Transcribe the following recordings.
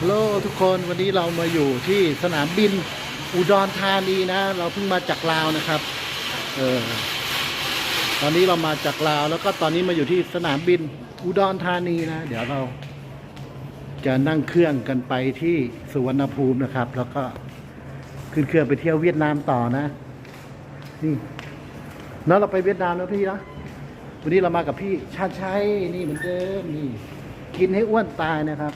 ฮัลโหลทุกคนวันนี้เรามาอยู่ที่สนามบินอุดรธานีนะ เราเพิ่งมาจากลาวนะครับ เออตอนนี้เรามาจากลาว แล้วก็ตอนนี้มาอยู่ที่สนามบินอุดรธานีนะ เดี๋ยวเราจะนั่งเครื่องกันไปที่สุวรรณภูมินะครับ แล้วก็ขึ้นเครื่องไปเที่ยวเวียดนามต่อนะ นี่แล้วเราไปเวียดนามแล้วพี่นะวันนี้เรามากับพี่ชาชัยนี่เหมือนเดิมนี่ กินให้อ้วนตายนะครับ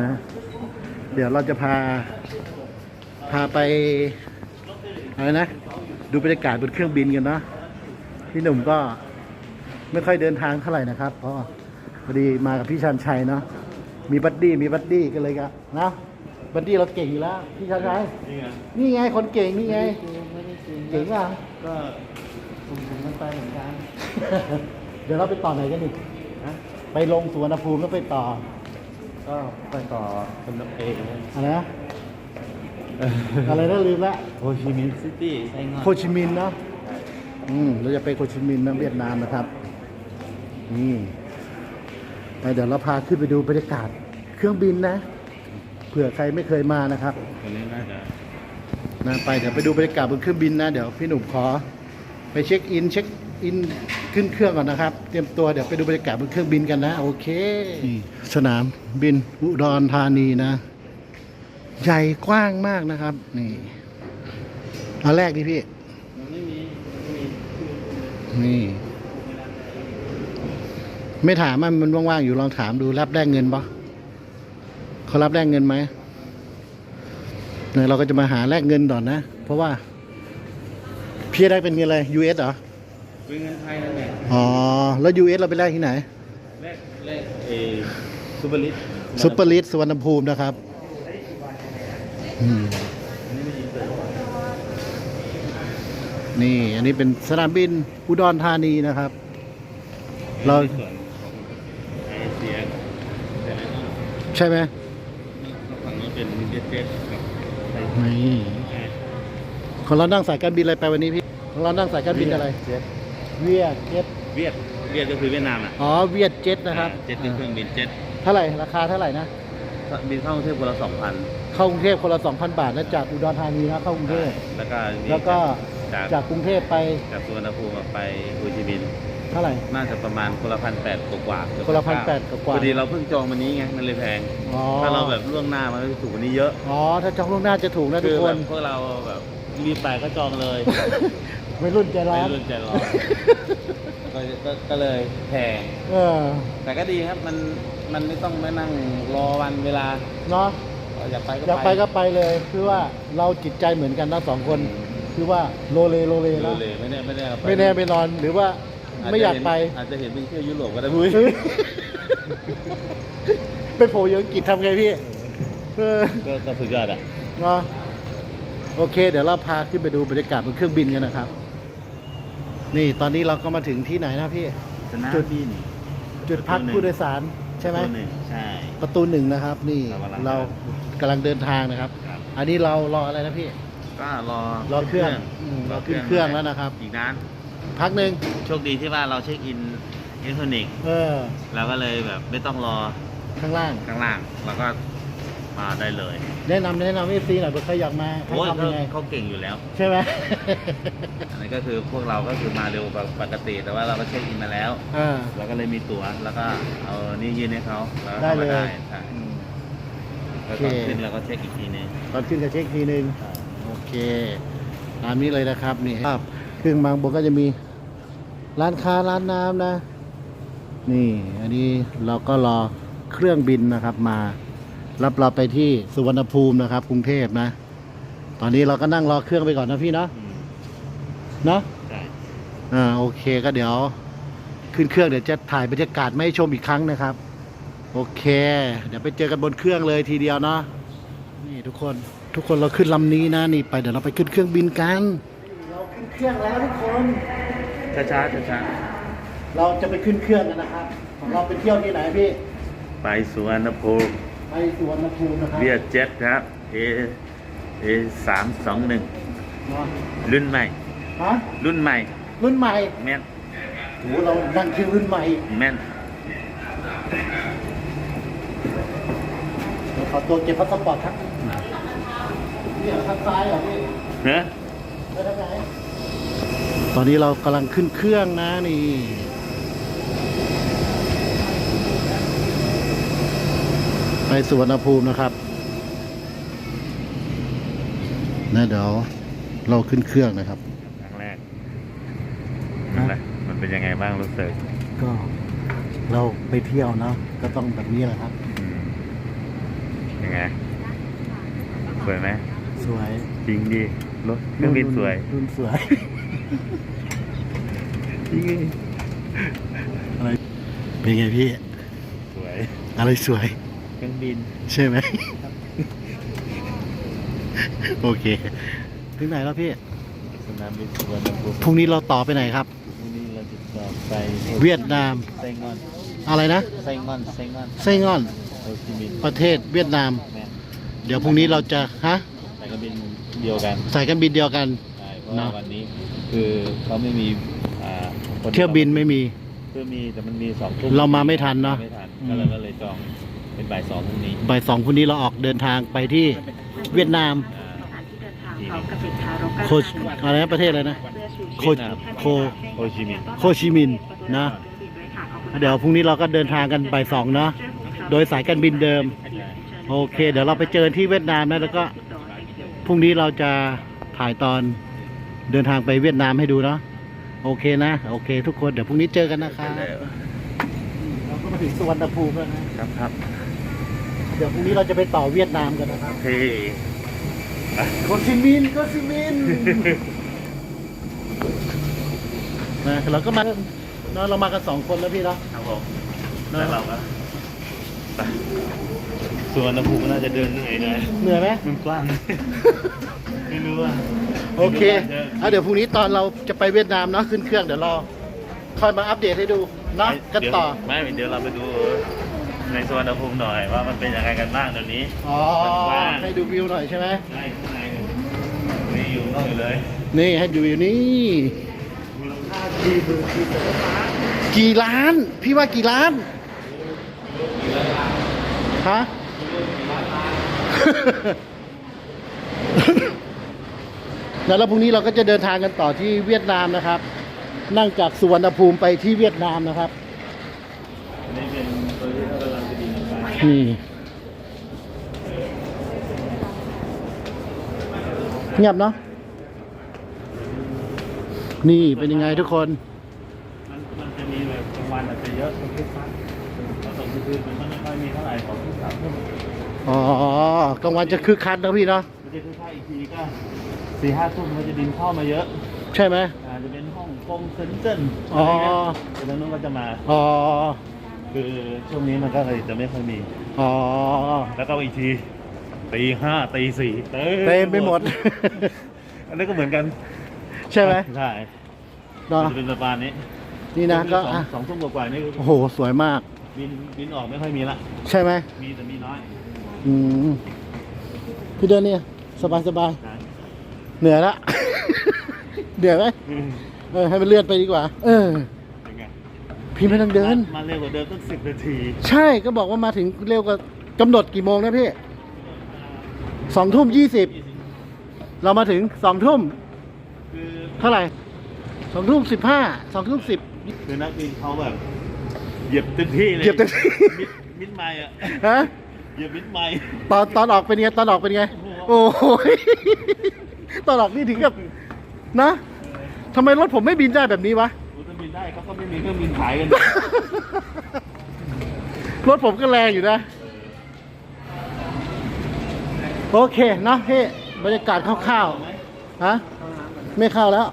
นะ เดี๋ยวเราจะพา พาไปอะไรนะ ดูบรรยากาศบนเครื่องบินกันเนาะพี่หนุ่มก็ไม่ค่อยเดินทางเท่าไหร่นะครับเพราะพอดีมากับพี่ชันชัยเนาะมีบัดดี้มีบัดดี้กันเลยครับนะบัดดี้เราเก่งอยู่แล้วพี่ชันชัยนี่ไงนี่ไงคนเก่งนี่ไงไม่ได้จริงเก่งป่ะก็ผมผมมันไปเหมือนกันเดี๋ยวเราไปต่อไหนกันดินะไปลงสุวรรณภูมิแล้วไปต่อ ก็ไปต่อคนเองนะอะไรนะ อะไรนะลืมละโฮชิมินห์ซิตี้ไซงอนโคชิมินห์เนาะอืมเราจะไปโคชิมินห์นะเวียดนามนะครับนี่ไปเดี๋ยวเราพาขึ้นไปดูบรรยากาศเครื่องบินนะเผื่อใครไม่เคยมานะครับคนนี้น่าจะนะไปเดี๋ยวไปดูบรรยากาศบนเครื่องบินนะ เดี๋ยวพี่หนุ่มขอ ไปเช็คอินเช็ค อินขึ้นเครื่องก่อนนะครับ เตรียมตัวเดี๋ยวไปดูบรรยากาศบนเครื่องบินกันนะ โอเคสนามบินอุดรธานีนะ ใหญ่กว้างมากนะครับ นี่เอาแรกดิพี่นี่ ไม่ถามมันมันว่างๆอยู่ลองถามดูรับแลกเงินปะเขารับแลกเงินไหมเนี่ยเราก็จะมาหาแลกเงินก่อนนะ เพราะว่าพี่ได้เป็นเงินอะไร US เหรอ เป็นเงินไทยนั่นแหละอ๋อ แล้ว US เราไปแลกที่ไหน แรกแรกเอซูเปอร์ลิสซุปเปอร์ลิสสุวรรณภูมินะครับอืมอันนี้ไม่มีเลยนี่อันนี้เป็นสนามบินอุดรธานีนะครับ เราในส่วนของไอเสียแต่ละนอกใช่ไหมฝั่งนู้นเป็นเจ็ตเจ็ตกับไทยนี่ของเรานั่งสายการบินอะไรไปวันนี้พี่ของเรานั่งสายการบินอะไร เจ็ต เวียดเจ็ตเวียดเวียดก็คือเวียดนามอะอ๋อเวียดเจ็ตนะครับเจ็ตเป็นเครื่องบินเจ็ตเท่าไหร่ราคาเท่าไหร่นะบินเข้ากรุงเทพคนละสองพันเข้ากรุงเทพคนละ2,000บาทนะจากอุดรธานีนะเข้ากรุงเทพแล้วก็นี่แล้วก็จากจากกรุงเทพไปจากสุวรรณภูมิไปโฮจิมินห์เท่าไหร่น่าจะประมาณคนละพันแปดกว่าๆเกือบคนละเก้า1,800กว่าๆพอดีเราเพิ่งจองวันนี้ไงมันเลยแพงอ๋อถ้าเราแบบล่วงหน้ามันก็จะถูกกว่านี้เยอะอ๋อถ้าจองล่วงหน้าจะถูกนะทุคืกอคแบนบพวกเราแบบรีบไปก็จองเลย ไม่รุ่นใจร้อไม่นรุ่นใจร้อนก็ก็ก็เลยแพงเออแต่ก็ดีครับมันมันไม่ต้องมานั่งรอวันเวลาเนาะอยากไปก็อยากไปก็ไปเลยคือว่าเราจิตใจเหมือนกันนะสองคน คือว่าโลเลโลเลเร็นะวเลยไม่แน่ไม่แน่เราปไม่แน่ไม่นอนหรือว่าไม่อยากไปอาจจะเห็นเป็นเที่ยวยุโรปก็ได้มุ้ยไปโผล่อยอังกฤษทำไงพี่ เออก็ก็สุดยอดอะ เนาะโอเค เดี๋ยวเราพาขึ้นไปดูบรรยากาศบนเครื่องบินกันนะครับ นี่ตอนนี้เราก็มาถึงที่ไหนนะพี่ สนามจุดบิน จุดพักผู้โดยสารใช่ไหมตัวนึ่งใช่ ประตูหนึ่งนะครับ นี่เรากำลังเรากำลังเดินทางนะครับ ครับ อันนี้เรารออะไรนะพี่ ก็รอรอเครื่องอืมรอขึ้นเครื่องแล้วนะครับ อีกนานพักหนึ่งโชคดีที่ว่าเราเช็คอินอิเล็กทรอนิกส์เออ เราก็เลยแบบไม่ต้องรอข้างล่าง ข้างล่าง เราก็ มาได้เลย แนะนำแนะนำเอฟซีหน่อยเผื่อใครอยากมาให้โอ้ยทำเขายังไงเขาเก่งอยู่แล้ว ใช่ไหม อันนี้ก็คือพวกเราก็คือมาเร็วกว่าปกติ แต่ว่าเราก็เช็คอินมาแล้วอ่า เราก็เลยมีตั๋วแล้วก็เอานี่ยื่นให้เขาแล้วก็ได้เข้าเลมายได้ใช่อืมแล้วก็โอเคขึ้นเราก็เช็คอีกทีนึง ตอนขึ้นก็เช็คทีนึง โอเค ตามนี้เลยนะครับนี่ครับเครื่องบางบนก็จะมีร้านค้าร้านน้ำนะ นี่ อันนี้เราก็รอเครื่องบินนะครับมา รับเราไปที่สุวรรณภูมินะครับ กรุงเทพนะ ตอนนี้เราก็นั่งรอเครื่องไปก่อนนะพี่เนาะอืมเนาะใช่อ่าโอเคก็เดี๋ยว ขึ้นเครื่องเดี๋ยวจะถ่ายบรรยากาศไม่ให้ชมอีกครั้งนะครับ โอเค เดี๋ยวไปเจอกันบนเครื่องเลยทีเดียวเนาะนี่ทุกคนทุกคนเราขึ้นลำนี้นะนี่ไปเดี๋ยวเราไปขึ้นเครื่องบินกัน เราขึ้นเครื่องแล้วทุกคนช้าช้าช้าช้าเราจะไปขึ้นเครื่องกันนะครับของเราไปเที่ยวที่ไหนพี่ๆไปสุวรรณภูมิ ไปสวนภูมินะครับเวียดเจ็ตครับ A A สามสองหนึ่งเนาะรุ่นใหม่ ฮะรุ่นใหม่ รุ่นใหม่แม่นโหเรานั่งเครื่องรุ่นใหม่แม่นเดี๋ยวขอตัวเก็บพาสปอร์ตครับนี่เหรอทางซ้ายเหรอพี่เนอะ ไปทางไหน ตอนนี้เรากำลังขึ้นเครื่องนะนี่ ไปสุวรรณภูมินะครับนะเดี๋ยวเราขึ้นเครื่องนะครับ ครั้งแรกนั่นแหละมันเป็นยังไงบ้างรู้สึกก็เราไปเที่ยวเนาะก็ต้องแบบนี้แหละครับ อืมยังไง สวยไหมสวยจริงดิรถเครื่องบินสวยรุ่นสวยจริงอะไรเป็นไงพี่ สวย อะไรสวย เครื่องบิน ใช่ไหม โอเค ถึงไหนแล้วพี่ สนามบินสุวรรณภูมิพรุ่งนี้เราต่อไปไหนครับ พรุ่งนี้เราจะต่อไปเวียดนาม ไซงอนอะไรนะ ไซงอนไซงอนไส้งอน โฮจิมินห์ประเทศเวียดนาม แม่นเดี๋ยวพรุ่งนี้เราจะฮะสายการบินเดียวกันสายการบินเดียวกัน ใช่เพราะเนว่าอะ วันนี้คือเขาไม่มีอ่าคนเที่ยวบินไม่มีเที่ยวมีแต่มันมีสองทุ่มเรามาไม่ทันเนอะ ไม่ทันอืม ก็เลยก็เลยจอง เป็นบ่ายสองพรุ่งนี้บ่ายสองพรุ่งนี้เราออกเดินทางไปที่เวียดนาม อ่า โคชอะไรนะประเทศอะไรนะ โคเวียดนามโคโฮจิมินห์ โคชิมินห์นะ เดี๋ยวพรุ่งนี้เราก็เดินทางกันบ่ายสองเนาะ โดยสายการบินเดิมใช่โอเค เดี๋ยวเราไปเจอที่เวียดนามนะแล้วก็พรุ่งนี้เราจะถ่ายตอนเดินทางไปเวียดนามให้ดูเนาะโอเคนะ โอเค ทุกคนเดี๋ยวพรุ่งนี้เจอกันนะครับเราก็มาถึงสุวรรณภูมิแล้วนะครับครับ เดี๋ยวพรุ่งนี้เราจะไปต่อเวียดนามกันนะครับโอเคโคชิมินห์โคชิมินห์นะเราก็มาเนาะเรามากันสองคนแล้วพี่เนาะครับผมเนอะแล้วเราก็ไปส่วนนภูมิน่าจะเดินเหนื่อยหน่อยเหนื่อยไหม มันกว้าง ไม่รู้ว่าโอเคเอาเดี๋ยวพรุ่งนี้ตอนเราจะไปเวียดนามเนาะขึ้นเครื่องเดี๋ยวรอ ค่อยมาอัปเดตให้ดูเนาะกันต่อ ไม่เดี๋ยวเราไปดู ในสวนภูมิหน่อยว่ามันเป็นยังไงกันบ้างเดี๋ยวนี้ อ๋อว่างให้ดูวิวหน่อยใช่ไหมใช่ข้างในนี่อยู่นอกอยู่เลย นี่ให้ดูวิวนี่มูลค่าดีหมื่นสี่แสนบาทกี่ล้าน พี่ว่ากี่ล้าน ฮะแล้วพรุ่งนี้เราก็จะเดินทางกันต่อที่เวียดนามนะครับ นั่งจากสุวรรณภูมิไปที่เวียดนามนะครับอันนี้เป็น นออกไปนี่เงียบเนาะนี่เป็นยังไงทุกคนมันมันจะมีแบบกลางวันอาจจะเยอะตรงที่พักพอตกกลางคืนมันก็ไม่ค่อยมีเท่าไหร่ของที่สามทุ่มอ๋อกลางวันจะคึกคักนะพี่เนาะมันจะค่อยๆอีกทีก็สี่ห้าทุ่มมันจะบินเข้ามาเยอะ ใช่ไหมอาจจะเป็นฮ่องกงเซินเจิ้นอ๋อแต่ทางนู้นก็จะมาอ๋อ คือช่วงนี้มันก็เลยจะไม่ค่อยมี อ๋อ แล้วก็อีกทีตีห้าตีสี่เต็เต็มไปหมด อันนี้ก็เหมือนกัน ใช่ไหมใช่เนาะมันจะเป็นประมาณนี้ นี่นะก็สองอะสองทุ่มกว่าๆนี่โอ้โห สวยมาก บินบินออกไม่ค่อยมีละ ใช่ไหม มีแต่มีน้อย อืมพี่เดินเนี่ยสบายสบายนะเหนื่อยละ เหนื่อยไหมเออให้มันเลื่อนไปดีกว่า เออเป็นไง พี่ไม่ต้องเดิน มาเร็วกว่าเดิมตั้งสิบนาที ใช่ก็บอกว่ามาถึงเร็วกว่ากำหนดกี่โมงนะพี่สองทุ่มยี่สิบเรามาถึงสองทุ่มคือเท่าไหร่สองทุ่มสิบห้าสองทุ่มสิบคือนักบินเขาแบบเหยียบเต็มที่เลยเหยียบเต็มที่มิดมิดไม้อะฮะเหยียบมิดไม้ตอนตอนออกเป็นไงตอนออกเป็นไง โอ้โหยตอนออกนี่ถึงกับนะทำไมรถผมไม่บินได้แบบนี้วะรู้ถ้าบิน ได้เขาก็ไม่มีเครื่องบินขายกันรถผมก็แรงอยู่นะ โอเคเนาะพี่บรรยากาศคร่าวๆฮะไม่เข้าแล้ว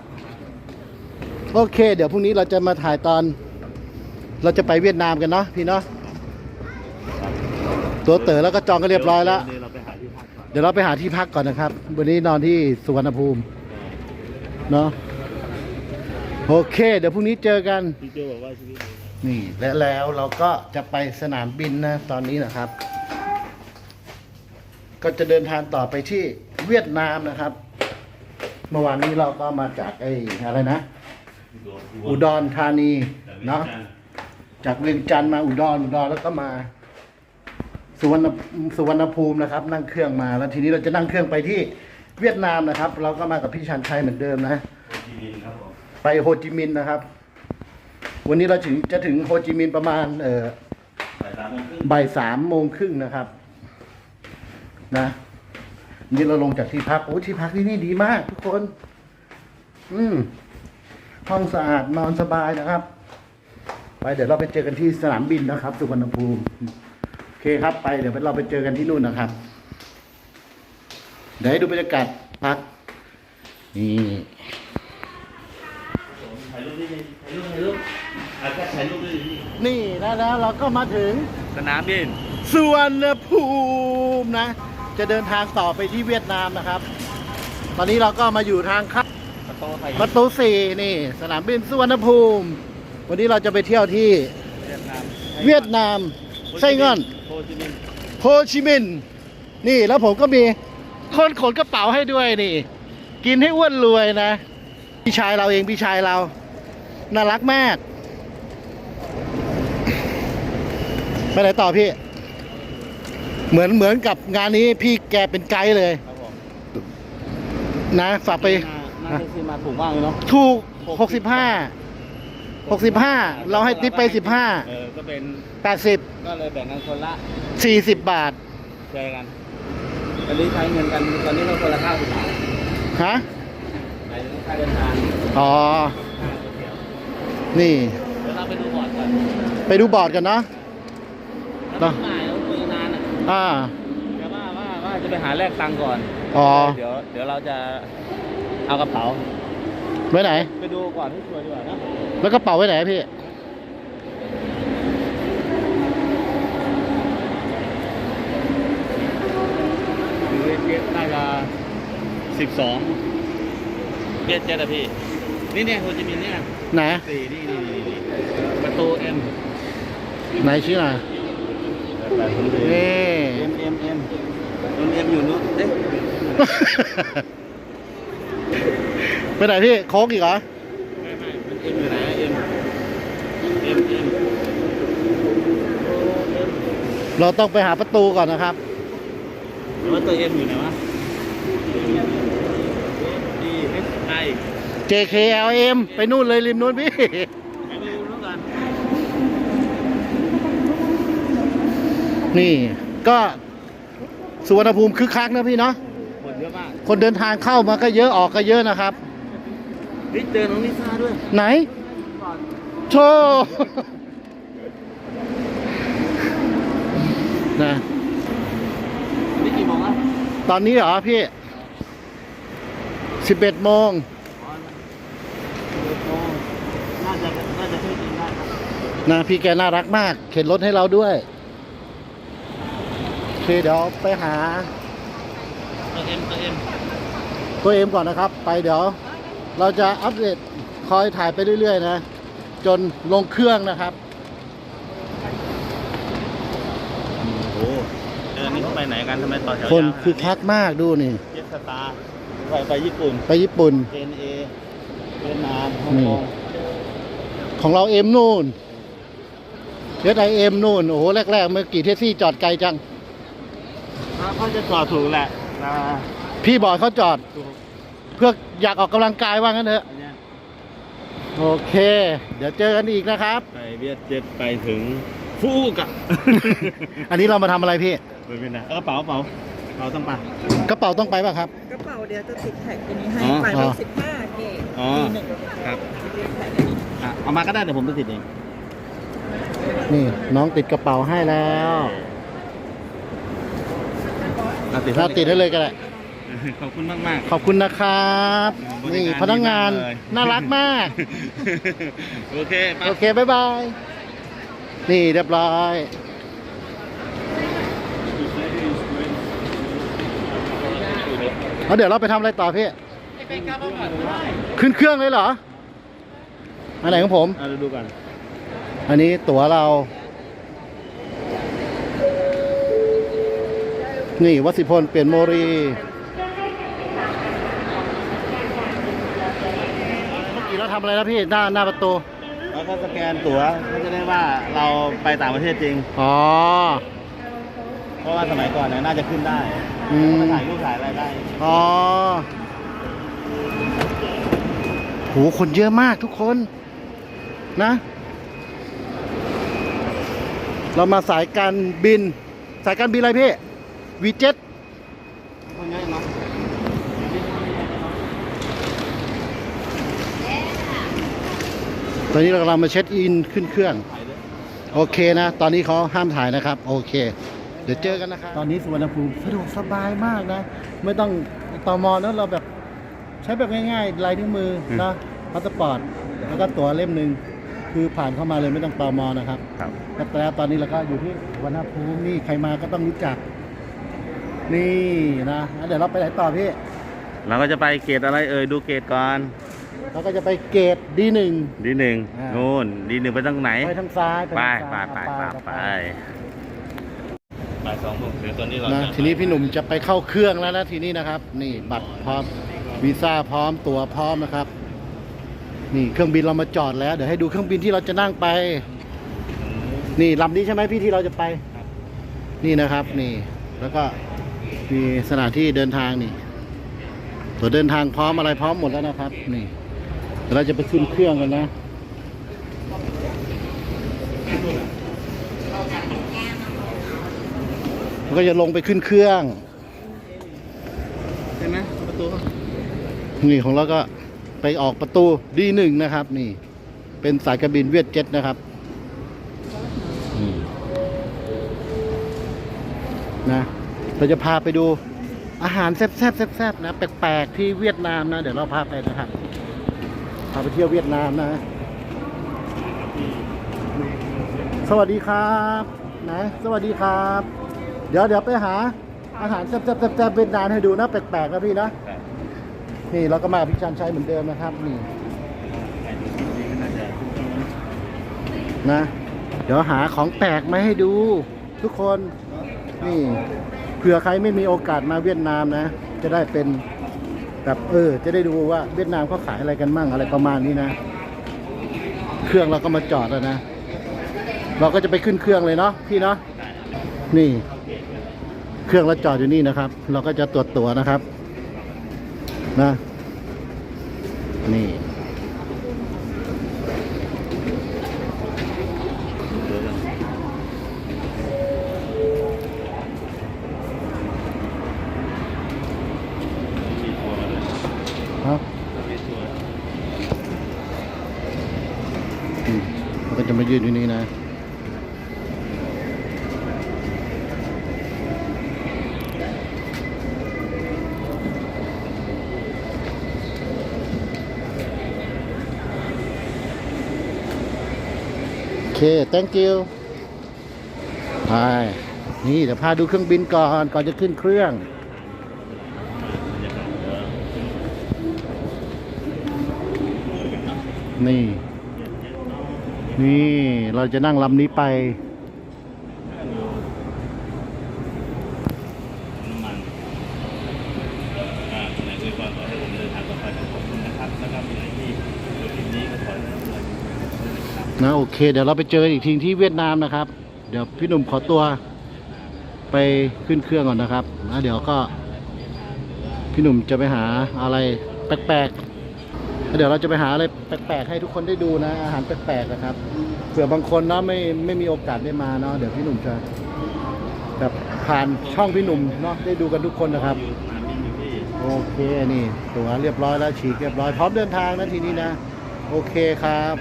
โอเค เดี๋ยวพรุ่งนี้เราจะมาถ่ายตอน เราจะไปเวียดนามกันเนาะพี่เนาะตัวเต๋อแล้วก็จองก็เรียบร้อยแล้ว เดี๋ยวเราไปหาที่พักก่อนเดี๋ยวเราไปหาที่พักก่อนนะครับ วันนี้นอนที่สุวรรณภูมิ เนาะ โอเค เดี๋ยวพรุ่งนี้เจอกัน พี่เจ้าบอกว่าชีวิตนี้นี่และแล้วเราก็จะไปสนามบินนะตอนนี้นะครับ ก็จะเดินทางต่อไปที่เวียดนามนะครับ เมื่อวานนี้เราก็มาจากไอ้อะไรนะ อุดรธานีเนาะจากเวียงจันทร์มาอุดรอุดรแล้วก็มา สุวรรณสุวรรณภูมินะครับ นั่งเครื่องมาแล้วทีนี้เราจะนั่งเครื่องไปที่เวียดนามนะครับ เราก็มากับพี่ชันชัยเหมือนเดิมนะโฮจิมินห์ครับผม ไปโฮจิมินห์นะครับ วันนี้เราถึงจะถึงโฮจิมินห์ประมาณ เอ่อบ่ายสามโมงครึ่งบ่ายสามโมงครึ่งนะครับ นะนี่เราลงจากที่พักโอ้ที่พักที่นี่ดีมาก ทุกคน อืมห้องสะอาดนอนสบายนะครับ ไปเดี๋ยวเราไปเจอกันที่สนามบินนะครับ สุวรรณภูมิโอเคครับไปเดี๋ยวเราไปเจอกันที่นู่นนะครับ เดี๋ยวให้ดูบรรยากาศพักนี่ ถ่ายรูปนี่ถ่ายรูปถ่ายรูปอาจจะถ่ายรูปด้วยนี่นะนะเราก็มาถึงสนามบินสุวรรณภูมินะ จะเดินทางต่อไปที่เวียดนามนะครับ ตอนนี้เราก็มาอยู่ทางเข้าประตูไทยประตูสี่นี่ สนามบินสุวรรณภูมิ วันนี้เราจะไปเที่ยวที่เวียดนามเวียดนามไส้งอนโฮจิมินห์โฮชิมินห์นี่แล้วผมก็มีคนขนกระเป๋าให้ด้วยนี่ กินให้อ้วนรวยนะ พี่ชายเราเองพี่ชายเรา น่ารักมาก ไปไหนต่อพี่ เหมือนเหมือนกับงานนี้พี่แกเป็นไกด์เลย ครับผมนะฝากไป น่าจะซื้อมาถูกมากเลยเนาะ ถูกหกสิบห้าหกสิบห้าเราให้ติปไปสิบห้าเออ ก็เป็น แปดสิบก็เลยแบ่งกันคนละสี่สิบบาทแชร์กันตอนนี้ใช้เงินกัน ตอนนี้เราคนละค่าสิบบาทฮะไหนค่าเดินทาง อ๋อ ค่าก๋วยเตี๋ยว นี่เดี๋ยวเราไปดูบอร์ดก่อนไปดูบอร์ดกันเนาะแล้วหมายเราคุยนานอะอ่าแต่ว่าว่าว่าจะไปหาแลกตังค์ก่อนอ๋อ เดี๋ยวเดี๋ยวเราจะเอากระเป๋า ไว้ไหน ไปดูก่อนให้ชัวร์ดีกว่านะแล้วกระเป๋าไว้ไหนพี่คือเจ็ดน่าจะสิบสองเจ็ดเจ็ดอะพี่ นี่เนี่ยโฮจิมินห์เนี่ยไหนสี่นี่นี่นี่นี่ประตูเอ็มไหนชี้หน่อยนี่เอ็มเอ็มเอ็มตรงเอ็มอยู่นู้นเอ๊ะไปไหนพี่โค้กอีกเหรอไม่ไม่มันเอ็มอยู่ไหนเอ็มเอ็มเอ็มเราต้องไปหาประตูก่อนนะครับแล้วว่าตัวเอ็มอยู่ไหนวะดีเอสไอ JKLM ไปนู่นเลยริมนู้นพี่ไปดูนู้นกันนี่ก็สุวรรณภูมิคึกคักนะพี่เนาะคนเยอะมากคนเดินทางเข้ามาก็เยอะออกก็เยอะนะครับนี่เจอน้องลิซ่าด้วย ไหนก่อนโชว์นะนี่กี่โมงอะตอนนี้เหรอพี่สิบเอ็ดโมง อ๋อเอ็ดโมงน่าจะน่าจะช่วยกินได้ครับนะพี่แกน่ารักมาก เข็นรถให้เราด้วยโอเคเดี๋ยวไปหาตัวเอ็มตัวเอ็มตัวเอ็มก่อนนะครับ ไปเดี๋ยว เราจะอัปเดตคอยถ่ายไปเรื่อย ๆ นะ จนลงเครื่องนะครับโอ้โหเดินนี่เขาไปไหนกันทำไมต่อแถวคนยาวขนาดคือคักมากดูนี่เจ็ตสตาร์ไปไปญี่ปุ่น ไปญี่ปุ่น เอ็นเอเวียดนามฮ่องนี่กง ของเราเอ็มนู่นเอสไอเอ็มนู่น โอ้โห แรกๆเมื่อกี่เทสซี่จอดไกลจัง เขาจะจอดถูกแหละนะพี่บอกเขาจอด ถูกเพื่ออยากออกกำลังกายว่างั้นเถอะ อันเนี้ยโอเค เดี๋ยวเจอกันอีกนะครับ ไปเวียดเจ็ตไปถึงฟูกะ อันนี้เรามาทำอะไรพี่ ไปเป็นไงเอากระเป๋ากระเป๋าเอาต้องไปกระเป๋าต้องไปป่ะครับ กระเป๋าเดี๋ยวจะติดแท็กตัวนี้ให้อ๋อหมายอ๋เลอขสิบห้าเกตอ๋อหนึ่งครับติดแท็กอันนี้อะ เอามาก็ได้แต่ผมจะติดเองนี่น้องติดกระเป๋าให้แล้วเราติดเราติดได้เลยก็ได้ ขอบคุณมากมากขอบคุณนะครับ บรินี่การพนักงานดีมากเลยน่ารักมาก โอเคไปโอเค บ๊ายบาย นี่เรียบร้อยแล้วเดี๋ยวเราไปทำอะไรต่อพี่ ขึ้นเครื่องเลยเหรอ อันไหนของผมเอาดูก่อนอันนี้ตั๋วเรา นี่วสิพลเปลี่ยนโมรี เมื่อกี้เราทำอะไรนะพี่ หน้าหน้าประตู แล้วก็สแกนตั๋วก็จะได้ว่าเราไปต่างประเทศจริง อ๋อ เพราะว่าสมัยก่อนเนี่ยน่าจะขึ้นได้อืมมาถ่ายรูปถ่ายอะไรได้อ๋อ โห คนเยอะมากทุกคน นะ เรามาสายการบิน สายการบินอะไรพี่วีเจ็ตคนเยอะเนาะตอนนี้เรากำลังมาเช็คอินขึ้นเครื่องถ่ายด้วยโอเคนะ ตอนนี้เขาห้ามถ่ายนะครับ โอเค เดี๋ยวเจอกันนะครับ ตอนนี้สุวรรณภูมิสะดวกสบายมากนะ ไม่ต้องตอมอนะเราแบบใช้แบบง่ายๆลายนิ้วมือนะพาสปอร์ต แล้วก็ตั๋วเล่มหนึ่ง คือผ่านเข้ามาเลยไม่ต้องตอมอนะครับครับแล้วตอนนี้เราก็อยู่ที่สุวรรณภูมินี่ใครมาก็ต้องรู้จัก นี่นะงั้นเดี๋ยวเราไปไหนต่อพี่เราก็จะไปเกตอะไรเอ่ยดูเกตก่อนเราก็จะไปเกตดีหนึ่ง ดีหนึ่งอ่า นู่นดีหนึ่งไปทางไหน ไปทางซ้ายไปทางไปซ้ายไปไปอะไปบ่ายสองโมงเดี๋ยวตอนนี้เรานะจะทีนี้พี่หนุ่มจะไปเข้าเครื่องแล้วนะทีนี้นะครับ นี่บัตรพร้อมวีซ่าพร้อมตั๋วพร้อมนะครับ นี่เครื่องบินเรามาจอดแล้ว เดี๋ยวให้ดูเครื่องบินที่เราจะนั่งไป นี่ลำนี้ใช่ไหมพี่ที่เราจะไป นี่นะครับนี่ แล้วก็มีสถานที่เดินทางนี่ ตั๋วเดินทางพร้อมอะไรพร้อมหมดแล้วนะครับ นี่เดี๋ยวเราจะไปขึ้นเครื่องกันนะแล้วก็จะลงไปขึ้นเครื่องใช่ไหมประตูนี่ของเราก็ ไปออกประตูดีหนึ่งนะครับนี่ เป็นสายการบินเวียดเจ็ตนะครับนะเราจะพาไปดูอาหารแซ่บๆแซ่บๆนะแปลกๆที่เวียดนามนะ เดี๋ยวเราพาไปนะครับพาไปเที่ยวเวียดนามนะ สวัสดีครับนะสวัสดีครับ เดี๋ยวเดี๋ยวไปหาอาหารแซ่บๆแซ่บๆเวียดนามให้ดูนะแปลกๆนะพี่นะ นี่เราก็มาพี่ชันชัยเหมือนเดิมนะครับนี่นะ เดี๋ยวหาของแปลกมาให้ดู ทุกคนนี่เผื่อใครไม่มีโอกาสมาเวียดนามนะ จะได้เป็นแบบเออ จะได้ดูว่าเวียดนามเขาขายอะไรกันมั่งอะไรประมาณนี้นะ เครื่องเราก็มาจอดแล้วนะ เราก็จะไปขึ้นเครื่องเลยเนาะพี่เนาะนี่ เครื่องเราจอดอยู่นี่นะครับ เราก็จะตรวจตัวนะครับ นะ นี่ ครับอืมมันก็จะมายืนอยู่นี่นะ โอเค thank you ไปนี่เดี๋ยวพาดูเครื่องบินก่อนก่อนจะขึ้นเครื่อง นี่ นี่เราจะนั่งลำนี้ไป น้ำมันอ่าไหนคุยก่อนขอให้ผมเดินทางปลอดภัยขอบคุณนะครับแล้วก็มีอะไรที่ดูคลิปนี้ก็ขอให้ทุกคน นะโอเค เดี๋ยวเราไปเจออีกทีที่เวียดนามนะครับ เดี๋ยวพี่หนุ่มขอตัวไปขึ้นเครื่องก่อนนะครับแล้วเดี๋ยวก็ พี่หนุ่มจะไปหาอะไรแปลกๆเดี๋ยวเราจะไปหาอะไรแปลกๆให้ทุกคนได้ดูนะ อาหารแปลกๆนะครับเผื่อบางคนเนาะไม่ไม่มีโอกาสได้มาเนาะเดี๋ยวพี่หนุ่มจะแบบผ่านช่องพี่หนุ่มเนาะได้ดูกันทุกคนนะครับโอเคนี่ตั๋วเรียบร้อยแล้วฉีกเรียบร้อยพร้อมเดินทางนะทีนี้นะ โอเคครับ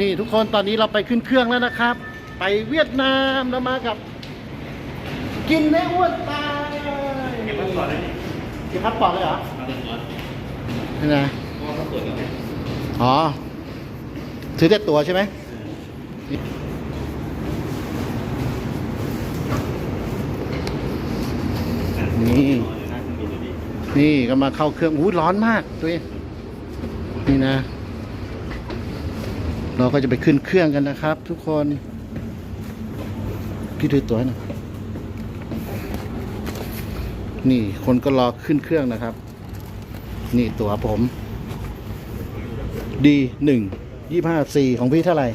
นี่ทุกคนตอนนี้เราไปขึ้นเครื่องแล้วนะครับ ไปเวียดนามเรามากับ กินในอ้วนตายเก็บพาสปอร์ตได้เก็บพาสปอร์ตเลยเหรอพาสปอร์ตนี่นะเพราะว่าเขาตรวจกันเนี่ยอ๋อซื้อแต่ตัวใช่ไหมนี่นี่ก็มาเข้าเครื่องอู้ร้อนมากตัวเองนี่นะ เราก็จะไปขึ้นเครื่องกันนะครับ ทุกคน พี่ถือตัวให้หนะนี่คนก็รอขึ้นเครื่องนะครับ นี่ตั๋วผมดีหนึ่งยี่ห้าสี่ของพี่เท่าไหร่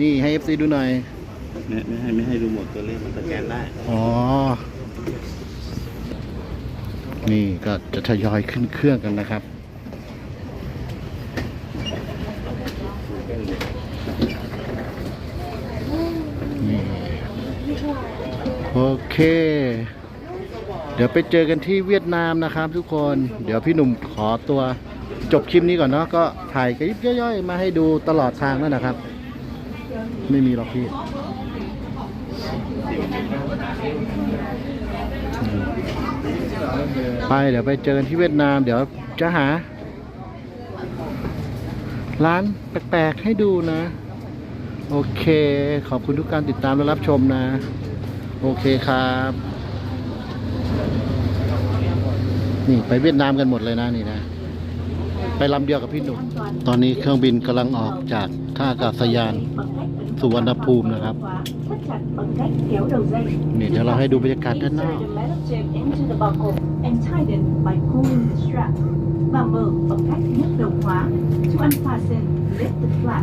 นี่ให้ FC ดูหน่อย ไม่ไม่ให้ไม่ให้ดูหมดตัวเลขมันสแกนได้ อ๋อ นี่ก็จะทยอยขึ้นเครื่องกันนะครับ นี่ โอ เค เดี๋ยวไปเจอกันที่เวียดนามนะครับทุกคน เดี๋ยวพี่หนุ่มขอตัวจบคลิปนี้ก่อนเนาะก็ถ่ายกระยิบย่อยๆ มาให้ดูตลอดทางแล้วนะครับ ไม่มีหรอกพี่ไปเดี๋ยวไปเจอกันที่เวียดนาม เดี๋ยวจะหา ร้านแปลกๆให้ดูนะ โอเค ขอบคุณทุกการติดตามและรับชมนะ โอเคครับ นี่ไปเวียดนามกันหมดเลยนะนี่นะ ไปลำเดียวกับพี่หนุ่มตอนนี้เครื่องบินกำลังออกจากท่าอากาศยานสุวรรณภูมินะครับ นี่เดี๋ยวเราให้ดูบรรยากาศด้านนอก The and tighten by pulling the strap. Và mở bằng cách nhấc đầu khóa. To unfasten, lift the flap.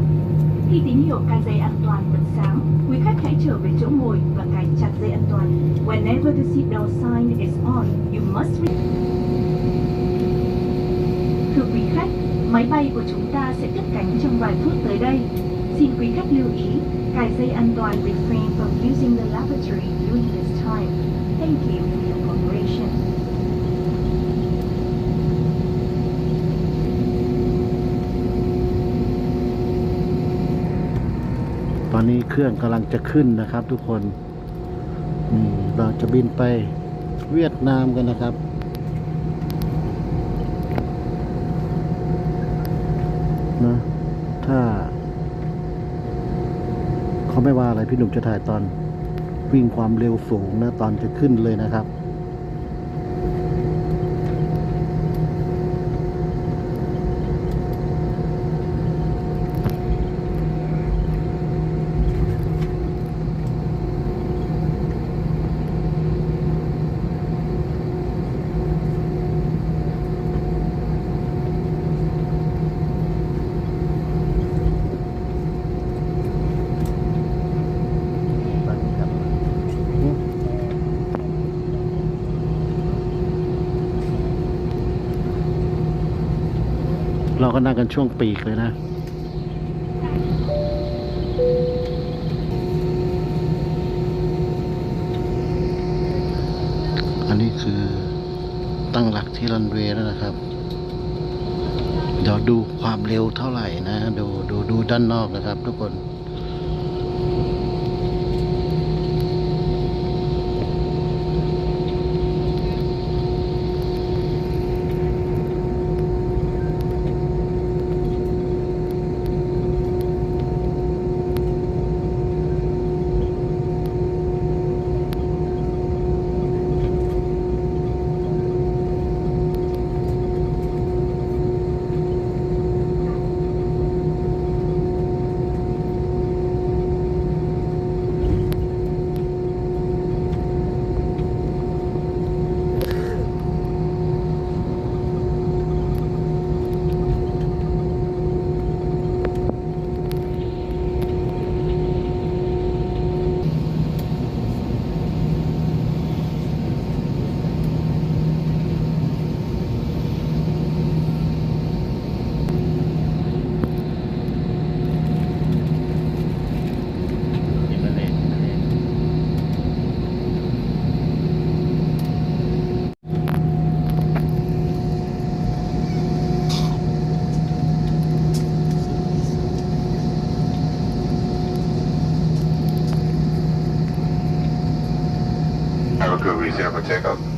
Khi tín hiệu cài dây an toàn bật sáng, quý khách hãy trở về chỗ ngồi và cài chặt dây an toàn. Whenever the seatbelt sign is on, you must re- Thưa quý khách, máy bay của chúng ta sẽ cất cánh trong vài phút tới đây. Xin quý khách lưu ý, cài dây an toàn refrain from using the lavatory during this time. Thank you for your cooperation. อนนี้เครื่องกำลังจะขึ้นนะครับ ทุกคนนี่เราจะบินไปเวียดนามกันนะครับ นะถ้า เขาไม่ว่าอะไรพี่หนุ่มจะถ่ายตอนวิ่งความเร็วสูงนะ ตอนจะขึ้นเลยนะครับ เราก็ นั่งกันช่วงปีกเลยนะอันนี้คือตั้งหลักที่รันเวย์แล้วนะครับ เดี๋ยวดูความเร็วเท่าไหร่นะ ดูดูดูด้านนอกนะครับทุกคน movies here for takeoff?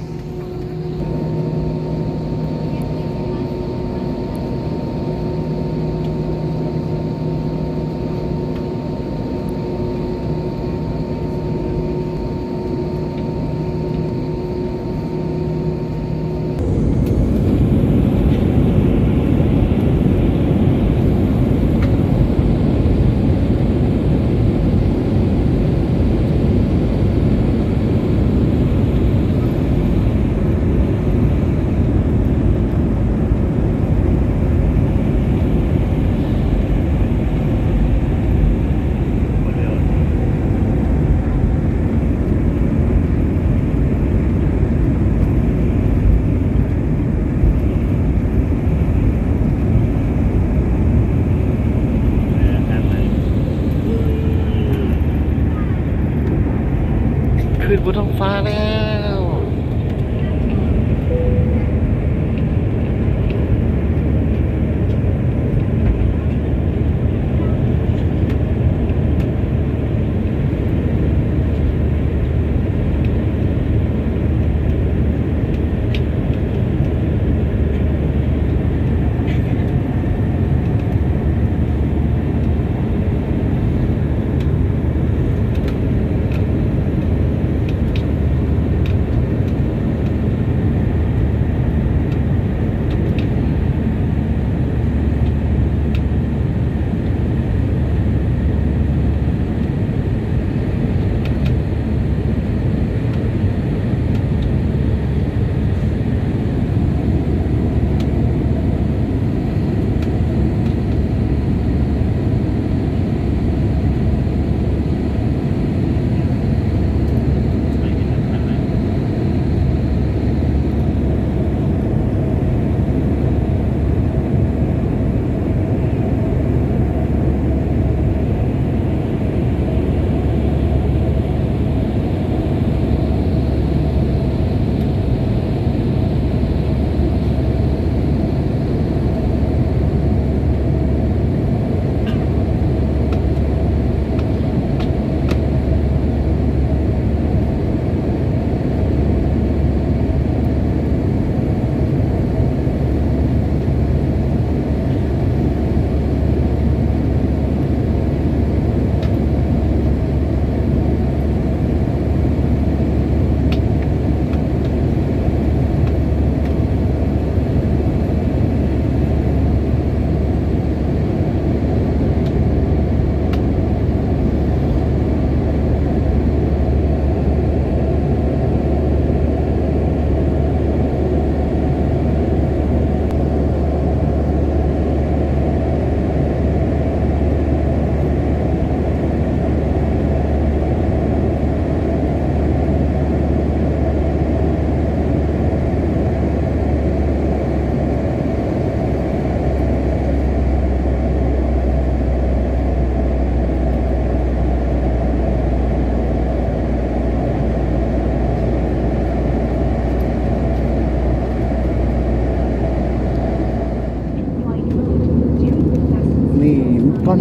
ขึ้นบนท้องฟ้าแล้ว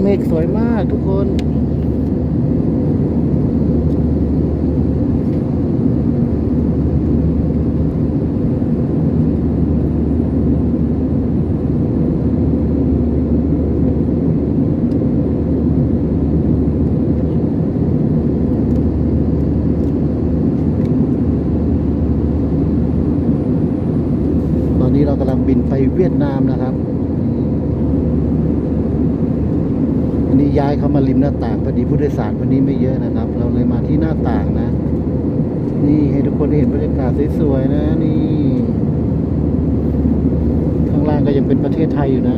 เมฆสวยมากทุกคนตอนนี้เรากำลังบินไปเวียดนามนะครับ อันนี้ย้าย เข้ามาริมหน้าต่างพอดีผู้โดยสารวันนี้ไม่เยอะนะครับ เราเลยมาที่หน้าต่างนะ นี่ให้ทุกคนได้เห็นบรรยากาศสวยๆนะนี่ ข้างล่างก็ยังเป็นประเทศไทยอยู่นะ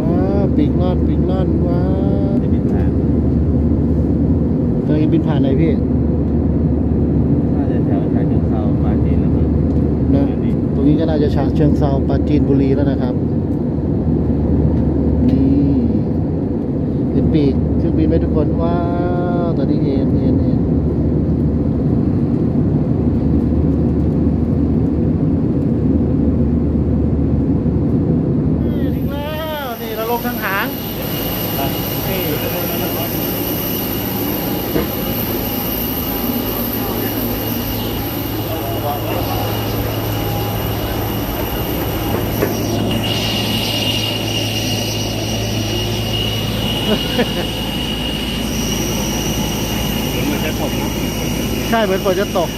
ว้าวปีกนอดปีกนอดว้าวจะบินผ่านกำลังจะบินผ่านไหนพี่ น่าจะแถวชายเชิงเทราปราจีนแล้วมั้ง นะ ตรง น่าจะฉะเชิงเซาปราจีนบุรีแล้วนะครับ นี่เห็นปีกเครื่องบินไหมทุกคนว้าวตอนนี้เอ็นเอ็นเอ็นถึงแล้ว นี่เราลงทางหาง นี่ใช่เห มือนฝนจะตก